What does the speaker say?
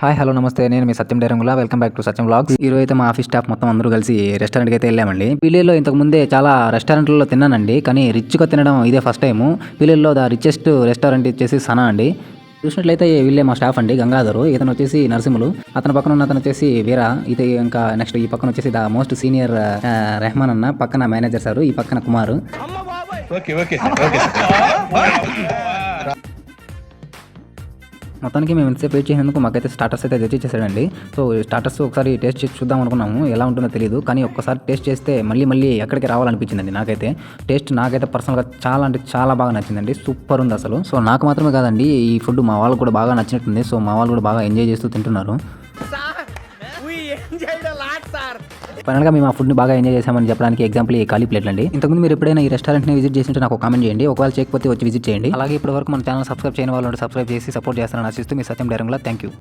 Hi hello నమస్తే. నేను మీ Satyam Dairangula. Welcome back to Satyam vlogs. ఈ రోజు అయితే మా ఆఫీస్ స్టాఫ్ మొత్తం అందరూ కలిసి రెస్టారెంట్కి అయితే వెళ్ళామండి. పిల్లల్లో ఇంతకు ముందే చాలా రెస్టారెంట్లలో తిన్నానండి. కానీ రిచ్గా తినడం ఇదే ఫస్ట్ టైము పిల్లల్లో ద రిచెస్ట్ రెస్టారెంట్ వచ్చేసి సనా అండి. చూసినట్లయితే వీళ్ళే మా స్టాఫ్ అండి గంగాధరు. ఇతను వచ్చేసి నరసింహులు. అతని పక్కన ఉన్న అతను వచ్చేసి వీర. ఇది ఇంకా నెక్స్ట్ ఈ పక్కన వచ్చేసి ద మోస్ట్ సీనియర్ రెహమాన్ అన్న. పక్కన మేనేజర్ సార్ ఈ పక్కన కుమార్. Okay okay. ఓకే. మొత్తానికి మేము ఎంతసేపు వెయిట్ చేసినందుకు మాకైతే స్టార్టర్స్ అయితే తెచ్చి చేశాడండి సో స్టార్టర్స్ ఒకసారి టేస్ట్ చేసి చూద్దాం అనుకున్నాము ఎలా ఉంటుందో తెలియదు కానీ ఒక్కసారి టేస్ట్ చేస్తే మళ్ళీ మళ్ళీ ఎక్కడికి రావాలనిపించిందండి నాకైతే. టేస్ట్ నాకైతే పర్సనల్గా చాలా అంటే చాలా బాగా నచ్చిందండి. సూపర్ ఉంది అసలు. సో నాకు మాత్రమే కాదండి ఈ ఫుడ్ మా వాళ్ళకు కూడా బాగా నచ్చినట్టుంది. సో మా వాళ్ళు కూడా బాగా ఎంజాయ్ చేస్తూ తింటున్నారు. ఫైనల్గా మేము ఆ ఫుడ్ని బాగా ఎంజాయ్ చేసామని చెప్పడానికి ఎగ్జాంపుల్ ఈ ఖాళీ ప్లేట్లు అండి ఇంతకుముందు మీరు ఎప్పుడైనా ఈ రెస్టారెంట్ని విజిట్ చేసినట్టు నాకు కామెంట్ చేయండి. ఒకవేళ చేయకపోతే వచ్చి విజిట్ చేయండి. అలాగే ఇప్పటివరకు మన ఛానల్ సబ్స్క్రైబ్ చేయని వాళ్ళు సబ్స్క్రైబ్ చేసి సపోర్ట్ చేస్తారని ఆశిస్తూ మీ సత్యం డైరంగులా థ్యాంక్ యూ